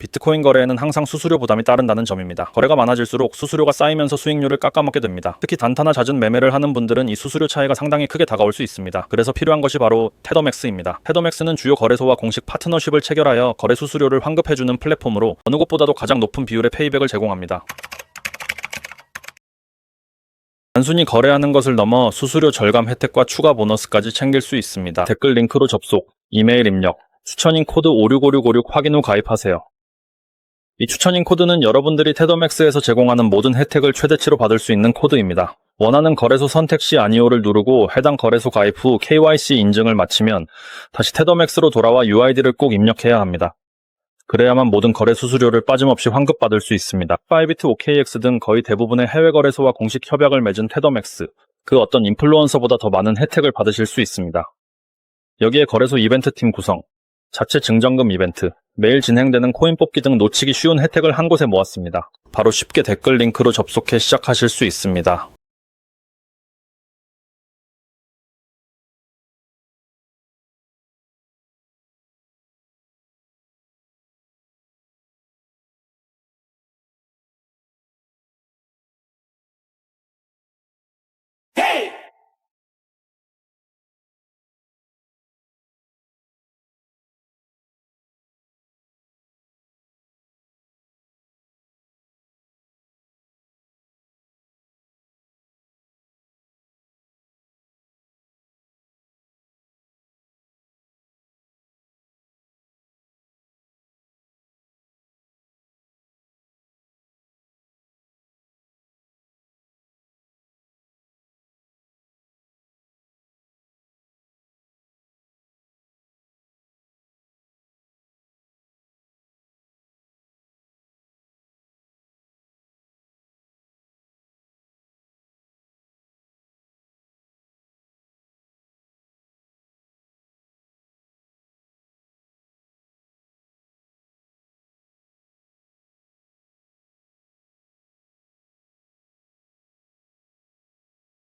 비트코인 거래에는 항상 수수료 부담이 따른다는 점입니다. 거래가 많아질수록 수수료가 쌓이면서 수익률을 깎아먹게 됩니다. 특히 단타나 잦은 매매를 하는 분들은 이 수수료 차이가 상당히 크게 다가올 수 있습니다. 그래서 필요한 것이 바로 테더맥스입니다. 테더맥스는 주요 거래소와 공식 파트너십을 체결하여 거래 수수료를 환급해주는 플랫폼으로 어느 곳보다도 가장 높은 비율의 페이백을 제공합니다. 단순히 거래하는 것을 넘어 수수료 절감 혜택과 추가 보너스까지 챙길 수 있습니다. 댓글 링크로 접속, 이메일 입력, 추천인 코드 565656 확인 후 가입하세요. 이 추천인 코드는 여러분들이 테더맥스에서 제공하는 모든 혜택을 최대치로 받을 수 있는 코드입니다. 원하는 거래소 선택 시 아니오를 누르고 해당 거래소 가입 후 KYC 인증을 마치면 다시 테더맥스로 돌아와 UID를 꼭 입력해야 합니다. 그래야만 모든 거래 수수료를 빠짐없이 환급받을 수 있습니다. 파이비트 OKX 등 거의 대부분의 해외 거래소와 공식 협약을 맺은 테더맥스, 그 어떤 인플루언서보다 더 많은 혜택을 받으실 수 있습니다. 여기에 거래소 이벤트 팀 구성, 자체 증정금 이벤트, 매일 진행되는 코인 뽑기 등 놓치기 쉬운 혜택을 한 곳에 모았습니다. 바로 쉽게 댓글 링크로 접속해 시작하실 수 있습니다.